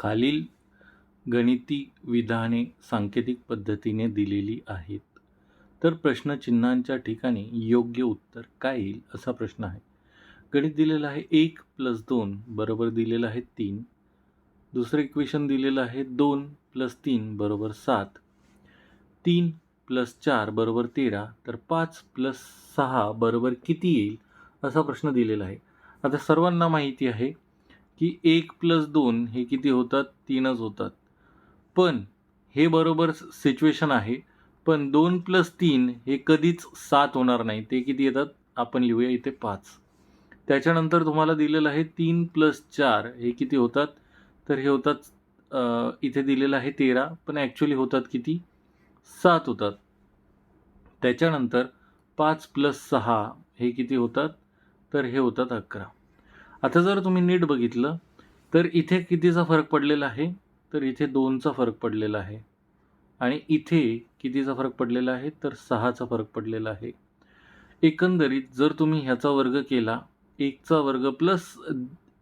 खालील गणिती विधाने सांकेतिक पद्धतीने दिलेली आहेत. तर प्रश्नचिन्हांच्या ठिकाणी योग्य उत्तर काय येईल असा प्रश्न आहे. गणित दिलेलं आहे एक प्लस दोन बरोबर दिलेलं आहे तीन. दुसरं इक्वेशन दिलेलं आहे दोन प्लस तीन बरोबर सात. तीन प्लस चार बरोबर तेरा. तर पाच प्लस सहा बरोबर किती येईल असा प्रश्न दिलेला आहे. आता सर्वांना माहिती आहे की एक प्लस दोन हे किती होतात? तीनच होतात. पण हे बरोबर सिच्युएशन आहे. पण दोन प्लस तीन हे कधीच सात होणार नाही. ते किती येतात? आपण लिहूया इथे पाच. त्याच्यानंतर तुम्हाला दिलेलं आहे तीन प्लस चार हे किती होतात? तर हे होतात इथे दिलेलं आहे तेरा. पण ॲक्च्युली होतात किती? सात होतात. त्याच्यानंतर पाच प्लस सहा हे किती होतात? तर हे होतात अकरा. आता जर तुम्ही नीट बघितलं तर इथे कितीचा फरक पडलेला आहे? तर इथे दोनचा फरक पडलेला आहे. आणि इथे कितीचा फरक पडलेला आहे? तर सहाचा फरक पडलेला आहे. एकंदरीत जर तुम्ही ह्याचा वर्ग केला एकचा वर्ग प्लस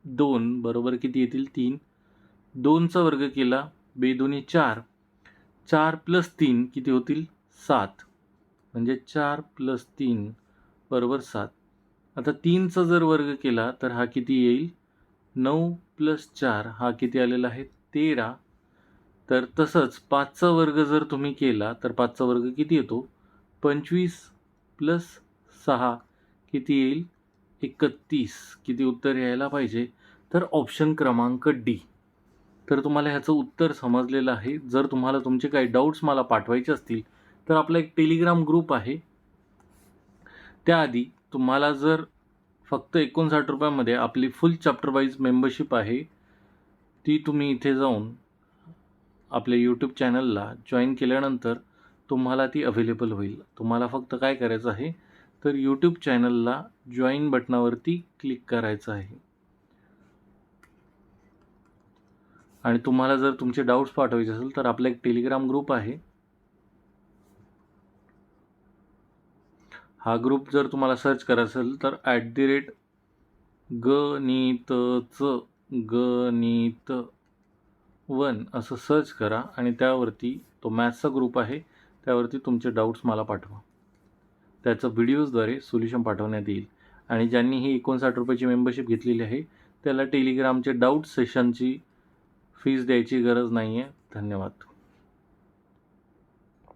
दोन बरोबर किती येतील? तीन. दोनचा वर्ग केला बेदोनी चार. चार प्लस तीन किती होतील? सात. म्हणजे चार प्लस तीन बरोबर सात. आता तीनचा जर वर्ग केला तर हा किती येईल? नऊ प्लस चार हा किती आलेला आहे? तेरा. तर तसंच पाचचा वर्ग जर तुम्ही केला तर पाचचा वर्ग किती येतो? पंचवीस प्लस सहा किती येईल? एकतीस. किती उत्तर यायला पाहिजे? तर ऑप्शन क्रमांक डी. तर तुम्हाला ह्याचं उत्तर समजलेलं आहे. जर तुम्हाला तुमचे काही डाऊट्स मला पाठवायचे असतील तर आपला एक टेलिग्राम ग्रुप आहे. त्याआधी तुम्हाला जर फक्त एकोणसाठ रुपयामध्ये आपली फुल चॅप्टर वाईज मेंबरशिप आहे ती तुम्ही इथे जाऊन आपल्या यूट्यूब चॅनलला जॉईन केल्यानंतर तुम्हाला ती अवेलेबल होईल. तुम्हाला फक्त काय करायचं आहे तर यूट्यूब चॅनलला जॉईन बटनावरती क्लिक करायचं आहे. आणि तुम्हाला जर तुमचे डाऊट्स पाठवायचे असेल तर आपला एक टेलिग्राम ग्रुप आहे. हा ग्रुप जर तुम्हाला सर्च करायचा असेल तर ॲट दी रेट गणितचं गणित वन असं सर्च करा आणि त्यावरती तो मॅथ्सचा ग्रुप आहे त्यावरती तुमचे डाऊट्स मला पाठवा. त्याचं व्हिडिओजद्वारे सोल्युशन पाठवण्यात येईल. आणि ज्यांनी ही एकोणसाठ रुपयाची मेंबरशिप घेतलेली आहे त्याला टेलिग्रामचे डाऊट सेशनची फीज द्यायची गरज नाही आहे धन्यवाद.